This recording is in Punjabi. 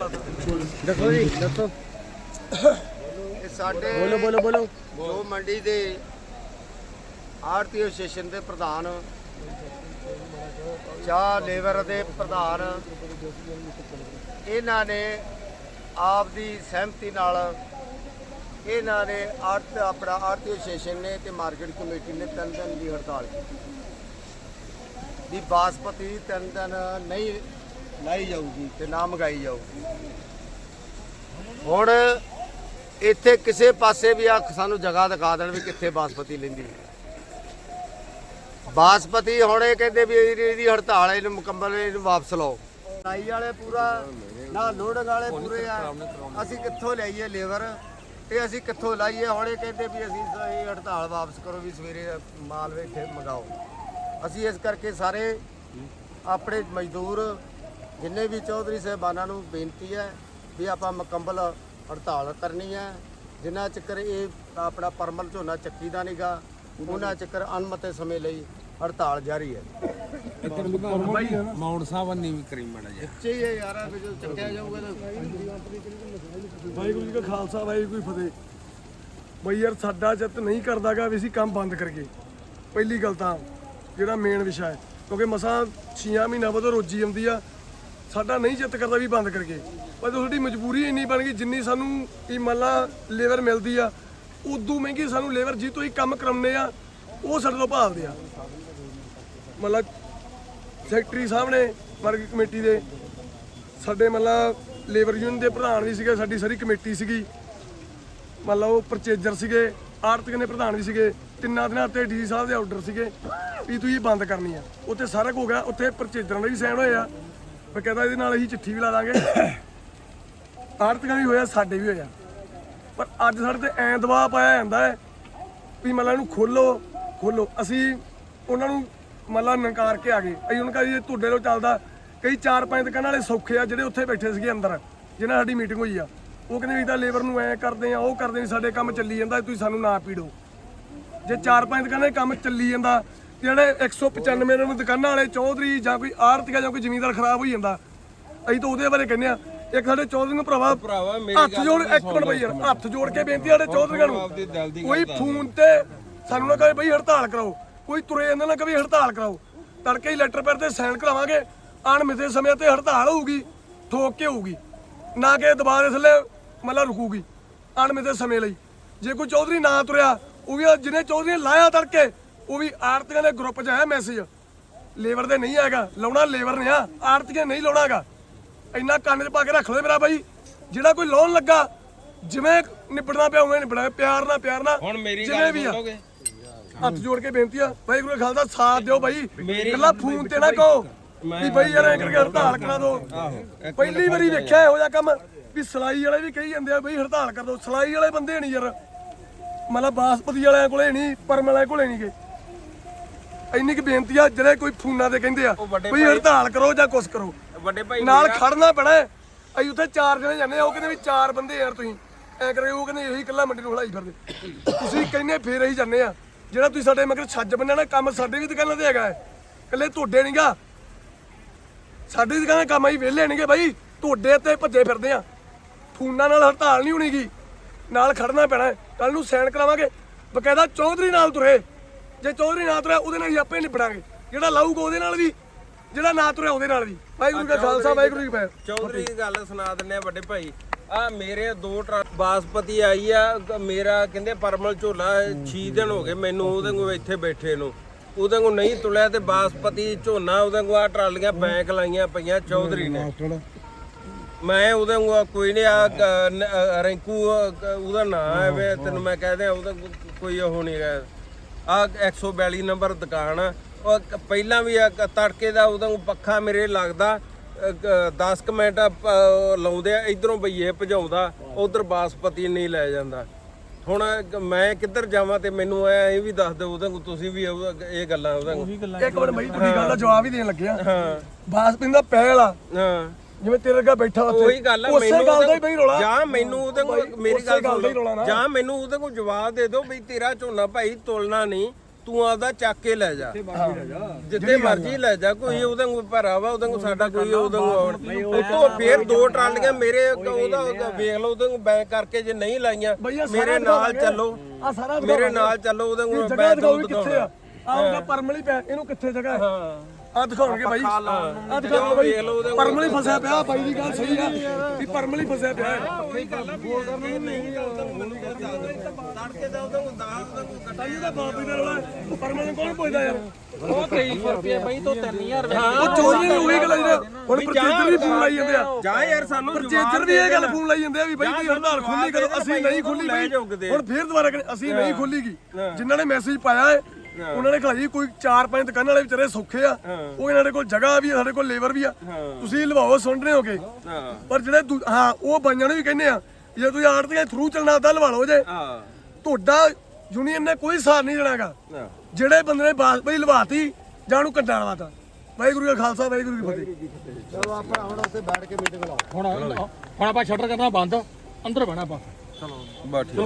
ਦੱਸੋ ਜੀ ਦੱਸੋ। ਇਹ ਸਾਡੇ ਬੋਲੋ ਬੋਲੋ ਬੋਲੋ। ਜੋ ਮੰਡੀ ਦੇ ਆਰਤੀ ਐਸੋਸੀਏਸ਼ਨ ਦੇ ਪ੍ਰਧਾਨ ਚਾਹ ਲੇਬਰ ਦੇ ਪ੍ਰਧਾਨ ਇਹਨਾਂ ਨੇ ਆਪ ਦੀ ਸਹਿਮਤੀ ਨਾਲ ਇਹਨਾਂ ਨੇ ਆਰਤ ਆਪਣਾ ਆਰਤੀ ਐਸੋਸੀਏਸ਼ਨ ਨੇ ਤੇ ਮਾਰਕੀਟ ਕਮੇਟੀ ਨੇ ਤਿੰਨ ਦਿਨ ਦੀ ਹੜਤਾਲ ਕੀਤੀ। ਵੀ ਬਾਸਪਤੀ ਤਿੰਨ ਦਿਨ ਨਹੀਂ ਲਾਈ ਜਾਊਗੀ ਤੇ ਨਾ ਮੰਗਾਈ ਜਾਊਗੀ। ਹੁਣ ਇੱਥੇ ਕਿਸੇ ਪਾਸੇ ਵੀ ਆ ਸਾਨੂੰ ਜਗ੍ਹਾ ਦਿਖਾ ਦੇਣ ਵੀ ਕਿੱਥੇ ਬਾਸਪਤੀ ਲੈਂਦੀ ਬਾਸਪਤੀ ਹੁਣ ਇਹ ਕਹਿੰਦੇ ਵੀ ਇਹਦੀ ਇਹਦੀ ਹੜਤਾਲ ਹੈ, ਇਹਨੂੰ ਮੁਕੰਮਲ ਇਹਨੂੰ ਵਾਪਸ ਲਓ। ਲਾਈ ਵਾਲੇ ਪੂਰਾ ਨਾ ਲੋਡਿੰਗ ਵਾਲੇ ਪੂਰੇ ਆ। ਅਸੀਂ ਕਿੱਥੋਂ ਲਈਏ ਲੇਬਰ? ਤੇ ਅਸੀਂ ਕਿੱਥੋਂ ਲਾਈਏ? ਹੁਣ ਇਹ ਕਹਿੰਦੇ ਵੀ ਅਸੀਂ ਸ- ਇਹ ਹੜਤਾਲ ਵਾਪਸ ਕਰੋ ਵੀ ਸਵੇਰੇ ਮਾਲ ਵੀ ਇੱਥੇ ਮੰਗਾਓ। ਅਸੀਂ ਇਸ ਕਰਕੇ ਸਾਰੇ ਆਪਣੇ ਮਜ਼ਦੂਰ ਜਿੰਨੇ ਵੀ ਚੌਧਰੀ ਸਾਹਿਬਾਨਾਂ ਨੂੰ ਬੇਨਤੀ ਹੈ ਵੀ ਆਪਾਂ ਮੁਕੰਮਲ ਹੜਤਾਲ ਕਰਨੀ ਹੈ ਜਿੰਨਾ ਚੱਕਰ ਇਹ ਆਪਣਾ ਪਰਮਲ ਝੋਨਾ ਚੱਕੀ ਦਾ ਨਹੀਂਗਾ ਉਹਨਾਂ ਚੱਕਰ ਅਨਮਤੇ ਸਮੇਂ ਲਈ ਹੜਤਾਲ ਜਾਰੀ ਹੈ। ਮਾਉਂਟ ਸਾਹਿਬ ਨਹੀਂ ਵੀ ਕਰੀ ਮਾੜਾ ਜਿਹਾ। ਸੱਚੇ ਹੀ ਹੈ ਯਾਰ ਵੀ ਜਦੋਂ ਚੱਕਿਆ ਜਾਊਗਾ ਤਾਂ ਵਾਹਿਗੁਰੂ ਜੀ ਕਾ ਖਾਲਸਾ ਵਾਹਿਗੁਰੂ ਜੀ ਫਤਿਹ। ਬਈ ਯਾਰ ਸਾਡਾ ਚਿੱਤ ਨਹੀਂ ਕਰਦਾਗਾ ਵੀ ਅਸੀਂ ਕੰਮ ਬੰਦ ਕਰੀਏ। ਪਹਿਲੀ ਗੱਲ ਤਾਂ ਜਿਹੜਾ ਮੇਨ ਵਿਸ਼ਾ ਹੈ ਕਿਉਂਕਿ ਮਸਾਂ 6 ਮਹੀਨਾ ਬਾਅਦ ਰੋਜੀ ਆਉਂਦੀ ਆ ਸਾਡਾ ਨਹੀਂ ਚਿੱਤ ਕਰਦਾ ਵੀ ਬੰਦ ਕਰਕੇ। ਪਰ ਸਾਡੀ ਮਜਬੂਰੀ ਇੰਨੀ ਬਣ ਗਈ, ਜਿੰਨੀ ਸਾਨੂੰ ਕੀ ਮੰਨ ਲੇਬਰ ਮਿਲਦੀ ਆ, ਉਦੋਂ ਮਹਿੰਗੀ ਸਾਨੂੰ ਲੇਬਰ ਜੀ ਤੋਂ ਹੀ ਕੰਮ ਕਰਾਉਂਦੇ ਆ, ਉਹ ਸਾਡੇ ਤੋਂ ਭਾਲਦੇ ਆ। ਮਤਲਬ ਸੈਕਟਰੀ ਸਾਹਮਣੇ ਵਰਗ ਕਮੇਟੀ ਦੇ, ਸਾਡੇ ਮਤਲਬ ਲੇਬਰ ਯੂਨੀਅਨ ਦੇ ਪ੍ਰਧਾਨ ਵੀ ਸੀਗੇ, ਸਾਡੀ ਸਾਰੀ ਕਮੇਟੀ ਸੀਗੀ। ਮਤਲਬ ਉਹ ਪਰਚੇਜਰ ਸੀਗੇ, ਆੜਤਕ ਨੇ ਪ੍ਰਧਾਨ ਵੀ ਸੀਗੇ, ਤਿੰਨਾਂ ਦਿਨਾਂ ਤੇ ਡੀਸੀ ਸਾਹਿਬ ਦੇ ਆਰਡਰ ਸੀਗੇ ਵੀ ਤੁਸੀਂ ਬੰਦ ਕਰਨੀ ਆ। ਉੱਥੇ ਸਾਰਾ ਕੁਝ ਹੋ ਗਿਆ, ਉੱਥੇ ਪਰਚੇਜਰਾਂ ਦੇ ਵੀ ਸਾਈਨ ਹੋਏ ਆ ਫਿਰ ਕਹਿੰਦਾ ਇਹਦੇ ਨਾਲ ਅਸੀਂ ਚਿੱਠੀ ਵੀ ਲਾ ਦਾਂਗੇ। ਆੜਤਕਾਂ ਵੀ ਹੋਇਆ, ਸਾਡੇ ਵੀ ਹੋਇਆ। ਪਰ ਅੱਜ ਸਾਡੇ ਤੇ ਐਂ ਦਬਾਅ ਪਾਇਆ ਜਾਂਦਾ ਹੈ ਵੀ ਮਤਲਬ ਇਹਨੂੰ ਖੋਲੋ ਖੋਲੋ। ਅਸੀਂ ਉਹਨਾਂ ਨੂੰ ਮਤਲਬ ਨਕਾਰ ਕੇ ਆ ਗਏ। ਅਸੀਂ ਉਹਨਾਂ ਕਹਿੰਦੇ ਤੁਹਾਡੇ ਤੋਂ ਚੱਲਦਾ। ਕਈ ਚਾਰ ਪੰਜ ਦੁਕਾਨਾਂ ਵਾਲੇ ਸੌਖੇ ਆ ਜਿਹੜੇ ਉੱਥੇ ਬੈਠੇ ਸੀਗੇ ਅੰਦਰ ਜਿਹਨਾਂ ਸਾਡੀ ਮੀਟਿੰਗ ਹੋਈ ਆ। ਉਹ ਕਹਿੰਦੇ ਵੀ ਤਾਂ ਲੇਬਰ ਨੂੰ ਐ ਕਰਦੇ ਆ, ਉਹ ਕਰਦੇ ਨਹੀਂ ਸਾਡੇ ਕੰਮ ਚੱਲੀ ਜਾਂਦਾ, ਤੁਸੀਂ ਸਾਨੂੰ ਨਾ ਪੀੜੋ। ਜੇ ਚਾਰ ਪੰਜ ਦੁਕਾਨਾਂ ਕੰਮ ਚੱਲੀ ਜਾਂਦਾ ਜਿਹੜੇ 195 ਨੰਬਰ ਦੁਕਾਨਾਂ ਵਾਲੇ ਚੌਧਰੀ ਜਾਂ ਕੋਈ ਆੜਤੀਆ ਜਾਂ ਕੋਈ ਜ਼ਮੀਨਦਾਰ ਖਰਾਬ ਹੋਈ ਜਾਂਦਾ ਅਸੀਂ ਤਾਂ ਉਹਦੇ ਬਾਰੇ ਕਹਿੰਦੇ ਆ ਇੱਕ ਸਾਡੇ ਚੌਧਰੀ ਨੂੰ ਭਰਾਵਾ ਭਰਾਵਾ ਮੇਰੀ ਹੱਥ ਜੋੜ ਇੱਕ ਮਿੰਟ ਬਈ ਯਾਰ ਹੱਥ ਜੋੜ ਕੇ ਬੇਨਤੀ ਸਾਡੇ ਚੌਧਰੀਆਂ ਨੂੰ ਕੋਈ ਫੋਨ ਤੇ ਸਾਨੂੰ ਨਾ ਕਹੇ ਬਈ ਹੜਤਾਲ ਕਰਾਓ। ਕੋਈ ਤੁਰੇ ਜਾਂਦਾ ਨਾ ਕਹੇ ਹੜਤਾਲ ਕਰਾਓ। ਤੜਕੇ ਹੀ ਲੈਟਰ ਪੈਰ ਤੇ ਸਾਈਨ ਕਰਾਵਾਂਗੇ ਅਣਮਿੱਥੇ ਸਮੇਂ ਤੇ ਹੜਤਾਲ ਹੋਊਗੀ ਠੋਕ ਕੇ ਹੋਊਗੀ। ਨਾ ਕਿ ਦਬਾਅ ਦੇ ਥੱਲੇ ਮਤਲਬ ਰੁਕੂਗੀ ਅਣਮਿੱਥੇ ਸਮੇਂ ਲਈ। ਜੇ ਕੋਈ ਚੌਧਰੀ ਨਾ ਤੁਰਿਆ ਉਹ ਵੀ ਜਿਹਨੇ ਚੌਧਰੀ ਨੇ ਲਾਇਆ ਤੜਕੇ ਉਹ ਵੀ ਆੜਤੀਆਂ ਦੇ ਗਰੁੱਪ 'ਚ ਆਇਆ ਮੈਸੇਜ ਲੇਬਰ ਦੇ ਨਹੀਂ ਆਏਗਾ ਲਾਉਣਾ ਲੇਬਰ ਨੇ ਆ ਆੜਤੀਆਂ ਨਹੀਂ ਲਾਉਣਾਗਾ। ਇੰਨਾ ਕੰਨ 'ਚ ਪਾ ਕੇ ਰੱਖ ਲਓ ਮੇਰਾ ਬਾਈ। ਜਿਹੜਾ ਕੋਈ ਲੋਨ ਲੱਗਾ ਜਿਵੇਂ ਨਿਬੜਨਾ ਪਿਆ ਉਵੇਂ ਨਿਬੜਾਂਗੇ ਪਿਆਰ ਨਾਲ ਪਿਆਰ ਨਾਲ ਹੁਣ ਮੇਰੀ ਗੱਲ ਸੁਣੋਗੇ? ਹੱਥ ਜੋੜ ਕੇ ਬੇਨਤੀ ਆ ਬਾਈ ਗੁਰੂ ਖਾਲਸਾ ਸਾਥ ਦਿਓ ਬਾਈ। ਇਕੱਲਾ ਫੋਨ ਤੇ ਨਾ ਕਹੋ ਵੀ ਬਾਈ ਯਾਰ ਐਂ ਕਰਕੇ ਹੜਤਾਲ ਕਰਾ ਦਿਓ ਆਹੋ ਪਹਿਲੀ ਵਾਰੀ ਵੇਖਿਆ ਇਹੋ ਜਿਹਾ ਕੰਮ ਵੀ ਸਲਾਈ ਵਾਲੇ ਵੀ ਕਹੀ ਜਾਂਦੇ ਆ ਬਈ ਹੜਤਾਲ ਕਰ ਦਿਓ ਸਲਾਈ ਵਾਲੇ ਬੰਦੇ ਨਹੀਂ ਯਾਰ। ਮਤਲਬ ਬਾਸਪਤੀ ਵਾਲਿਆਂ ਕੋਲੇ ਨਹੀਂ ਪਰਮ ਵਾਲਿਆਂ ਕੋਲੇ ਨਹੀਂ ਗਏ। ਇੰਨੀ ਕੁ ਬੇਨਤੀ ਆ ਜਿਹੜੇ ਕੋਈ ਫੋਨਾਂ ਤੇ ਕਹਿੰਦੇ ਆ ਵੱਡੇ ਹੜਤਾਲ ਕਰੋ ਜਾਂ ਕੁਛ ਕਰੋ। ਵੱਡੇ ਭਾਈ ਨਾਲ ਖੜਨਾ ਪੈਣਾ ਹੈ। ਅਸੀਂ ਉੱਥੇ ਚਾਰ ਜਣੇ ਜਾਂਦੇ ਆ ਉਹ ਕਹਿੰਦੇ ਵੀ ਚਾਰ ਬੰਦੇ ਯਾਰ ਤੁਸੀਂ। ਐ ਕਰੇ ਉਹ ਕਹਿੰਦੇ ਇਹੀ ਇਕੱਲਾ ਮੰਡੀ ਨੂੰ ਹਲਾਈ ਫਿਰਦੇ। ਤੁਸੀਂ ਕਹਿੰਦੇ ਫੇਰ ਅਸੀਂ ਜਾਂਦੇ ਆ ਜਿਹੜਾ ਤੁਸੀਂ ਸਾਡੇ ਮਗਰ ਛੱਜ ਬੰਨਣਾ ਨਾ ਕੰਮ ਸਾਡੇ ਵੀ ਦੁਕਾਨਾਂ ਤੇ ਹੈਗਾ ਹੈ। ਇਕੱਲੇ ਤੁਹਾਡੇ ਨਹੀਂਗਾ ਸਾਡੀ ਦੁਕਾਨਾਂ ਕੰਮ ਅਸੀਂ ਵਿਹਲੇ ਨਹੀਂਗੇ ਬਾਈ। ਤੁਹਾਡੇ ਤੇ ਭੱਜੇ ਫਿਰਦੇ ਆ ਫੋਨਾਂ ਨਾਲ ਹੜਤਾਲ ਨਹੀਂ ਹੋਣੀਗੀ ਨਾਲ ਖੜਨਾ ਪੈਣਾ ਕੱਲ ਨੂੰ ਸਾਈਨ ਕਰਾਵਾਂਗੇ। ਬਕਾਇਦਾ ਚੌਧਰੀ ਨਾਲ ਤੁਰੇ। ਜੇ ਚੌਧਰੀ ਨਾ ਤੁਰਿਆ ਉਹਦੇ ਨਾਲ ਹੀ ਆਪੇ ਨਿਬੜਾਂਗੇ। ਜਿਹੜਾ ਲਾਊਗਾ ਉਹਦੇ ਨਾਲ ਵੀ ਜਿਹੜਾ ਨਾ ਤੁਰਿਆ ਉਹਦੇ ਨਾਲ ਵੀ। ਵਾਹਿਗੁਰੂ ਕਾ ਖਾਲਸਾ ਵਾਹਿਗੁਰੂ ਜੀ ਕੀ ਫਤਿਹ। ਚੌਧਰੀ ਦੀ ਗੱਲ ਸੁਣਾ ਦਿੰਨੇ ਆ ਵੱਡੇ ਭਾਈ। ਆ ਮੇਰੇ ਦੋ ਟਰੱਕ ਬਾਸਪਤੀ ਆਈ ਆ ਮੇਰਾ ਕਹਿੰਦੇ ਪਰਮਲ ਝੋਲਾ 6 ਦਿਨ ਹੋ ਗਏ ਮੈਨੂੰ ਉਹਦੇ ਕੋਲ ਇੱਥੇ ਬੈਠੇ ਨੂੰ। ਉਹਦੇ ਕੋਲ ਨਹੀਂ ਤੁਲਿਆ ਤੇ ਬਾਸਪਤੀ ਝੋਨਾ ਉਹਦੇ ਕੋਲ ਆ ਟਰਾਲੀਆਂ ਬੈਂਕ ਲਾਈਆਂ ਪਈਆਂ ਚੌਧਰੀ ਨੇ। ਮੈਂ ਉਹਦੇ ਕੋਲ ਕੋਈ ਨਹੀਂ ਆ ਰੈਂਕੂ ਅ, ਕ- ਉਹਦਾ ਨਾਂ ਹੈ ਵੇ ਤੈਨੂੰ ਮੈਂ ਕਹਿ ਦਿਆਂ ਉਹਦਾ ਕੋ- ਕੋਈ ਉਹ ਨਹੀਂ ਹੈ ਆ 142 ਨੰਬਰ ਦੁਕਾਨ ਆ। ਉਹ ਕ- ਪਹਿਲਾਂ ਵੀ ਆ ਤੜਕੇ ਦਾ ਉਹਦਾ ਪੱਖਾ ਮੇਰੇ ਲੱਗਦਾ 10 ਕੁ ਮਿੰਟ ਲਾਉਂਦੇ ਆ ਇਧਰੋਂ ਬਈਏ ਭਜਾਉਂਦਾ ਉਧਰ ਬਾਸਪਤੀ ਨਹੀਂ ਲੈ ਜਾਂਦਾ। ਹੁਣ ਮੈਂ ਕਿੱਧਰ ਜਾਵਾਂ ਤੇ ਮੈਨੂੰ ਐ ਇਹ ਵੀ ਦੱਸ ਦਿਓ ਉਹਦੇ ਤੁਸੀਂ ਵੀ ਇਹ ਗੱਲਾਂ ਉਹਦੇ ਇੱਕ ਮਿੰਟ ਬਾਈ ਤੁਹਾਡੀ ਗੱਲ ਦਾ ਜਵਾਬ ਹੀ ਦੇਣ ਲੱਗਿਆ। ਹਾਂ। ਬਾਸ ਪਿੰਦਾ ਪਹਿਲ ਆ। ਹਾਂ। ਜਿਵੇਂ ਤੇਰੇ ਅੱਗੇ ਬੈਠਾ ਉੱਥੇ ਉਹੀ ਗੱਲ ਆ ਉਸੇ ਮੈਨੂੰ ਗੱਲ ਦਾ ਹੀ ਬਈ ਰੋਲਾ। ਜਾਂ ਮੈਨੂੰ ਉਹਦੇ ਕੋਲ ਬਾਈ, ਮੇਰੀ ਗੱਲ ਸੁਣ ਦਾ ਹੀ ਰੌਲਾ ਲਓ। ਨਾ। ਜਾਂ ਮੈਨੂੰ ਉਹਦੇ ਕੋਲ ਜਵਾਬ ਦੇ ਦਿਓ ਵੀ ਤੇਰਾ ਝੋਨਾ ਭਾਈ ਤੁਲਣਾ ਨਹੀਂ ਤੂੰ ਆਪਦਾ ਚੱਕ ਕੇ ਲੈ ਜਾ। ਜਿੱਥੇ ਮਰਜ਼ੀ ਲੈ ਜਾ। ਕੋਈ ਉਹਦੇ ਨੂੰ ਭਰਾ ਵਾ ਉਹਦੇ ਨੂੰ ਸਾਡਾ ਕੋਈ ਉਹਦੇ ਨੂੰ ਉਤੋਂ ਫੇਰ ਦੋ ਟਰਾਲੀਆਂ ਮੇਰੇ ਉਹਦਾ ਉਹਦਾ ਵੇਖ ਲਓ ਉਹਦੇ ਨੂੰ ਬੈਕ ਕਰਕੇ ਜੇ ਨਹੀਂ ਲਾਈਆਂ ਮੇਰੇ ਨਾਲ। ਚੱਲੋ। ਆ ਸਾਰਾ ਮੇਰੇ ਨਾਲ ਚੱਲੋ ਉਹਦੇ ਨੂੰ ਬੈਕ ਦੋ ਕਿੱਥੇ ਆ। ਪਰਮਲੀ ਪਿਆ ਇਹਨੂੰ ਕਿੱਥੇ ਜਗ੍ਹਾ ਹੈ? ਹਾਂ। ਆ ਦਿਖਾਉਣਗੇ ਬਾਈ। ਆ ਦਿਖਾਓ ਬਾਈ। ਪਰਮਲੀ ਫਸਿਆ ਪਿਆ ਬਾਈ ਦੀ ਗੱਲ ਸਹੀ ਆ। ਵੀ ਪਰਮਲੀ ਫਸਿਆ ਪਿਆ। ਹੈ ਤੜਕੇ ਦਾ ਉਹਦੇ ਨੂੰ ਦਾਲ ਉਹਦੇ ਨੂੰ ਕੱਟਾ ਤਾਈ ਦਾ ਬਾਪ ਹੀ ਦਾ ਰੋਲਾ ਪਰਮਲ ਨੂੰ ਕੌਣ ਪੁੱਛਦਾ ਯਾਰ? ਉਹ 2300 ਰੁਪਏ ਬਈ ਤੋਂ 3000 ਰੁਪਏ ਉਹ ਵੀ ਉਹੀ ਗੱਲ ਜਿਹੜੇ ਹੁਣ ਪ੍ਰਚੇਜਰ ਵੀ ਫੋਨ ਲਾਈ ਜਾਂਦੇ ਆ। ਜਾ ਯਾਰ ਸਾਨੂੰ ਪ੍ਰਚੇਜਰ ਵੀ ਇਹ ਗੱਲ ਫੋਨ ਲਾਈ ਜਾਂਦੇ ਆ ਵੀ ਬਾਈ ਤੁਸੀਂ ਹੜਤਾਲ ਖੋਲੀ ਕਰੋ ਅਸੀਂ ਨਹੀਂ ਖੋਲੀ ਬਾਈ। ਹੁਣ ਫੇਰ ਦੁਬਾਰਾ ਅਸੀਂ ਨਹੀਂ ਖੋਲੀਗੀ। ਜਿਨ੍ਹਾਂ ਨੇ ਮੈਸੇਜ ਪਾਇਆ ਹੈ ਉਹਨਾਂ ਨੇ ਖਲਾਈ ਕੋਈ 4-5 ਦੁਕਾਨਾਂ ਵਾਲੇ ਵਿਚਾਰੇ ਸੌਖੇ ਆ। ਉਹ ਇਹਨਾਂ ਦੇ ਕੋਲ ਜਗ੍ਹਾ ਵੀ ਆ ਸਾਡੇ ਕੋਲ ਲੇਬਰ ਵੀ ਆ। ਤੁਸੀਂ ਲਵਾਓ ਸੁਣ ਰਹੇ ਹੋਗੇ। ਪਰ ਜਿਹੜੇ ਦੂ- ਹਾਂ ਉਹ ਬਾਈਆਂ ਨੂੰ ਵੀ ਕਹਿੰਦੇ ਆ ਜੇ ਤੁਸੀਂ ਆੜਤੀਆਂ ਥਰੂ ਚੱਲਣਾ ਤਾਂ ਲਵਾ ਲਓ ਜੇ। ਹਾਂ। ਤੁਹਾਡਾ ਯੂਨੀਅਨ ਨੇ ਕੋਈ ਸਾਰ ਨਹੀਂ ਦੇਣਾਗਾ ਜਿਹੜੇ ਬੰਦੇ ਨੇ ਬਾਸ ਬਈ ਲਵਾਤੀ ਜਾਂ ਉਹਨੂੰ ਕੰਡਾ ਲਵਾਤਾ। ਵਾਹਿਗੁਰੂ ਜੀ ਕਾ ਖਾਲਸਾ ਵਾਹਿਗੁਰੂ ਜੀ ਕੀ ਫਤਿਹ। ਚਲੋ ਆਪਾਂ ਹੁਣ ਉੱਥੇ ਬੈਠ ਕੇ ਮੀਟਿੰਗ ਲਾਓ ਹੁਣ ਹੁਣ ਆਪਾਂ ਸ਼ਟਰ ਕਰਨਾ ਬੰਦ ਅੰਦਰ ਬਹਿਣਾ ਆਪਾਂ। ਬਾ ਠੀਕ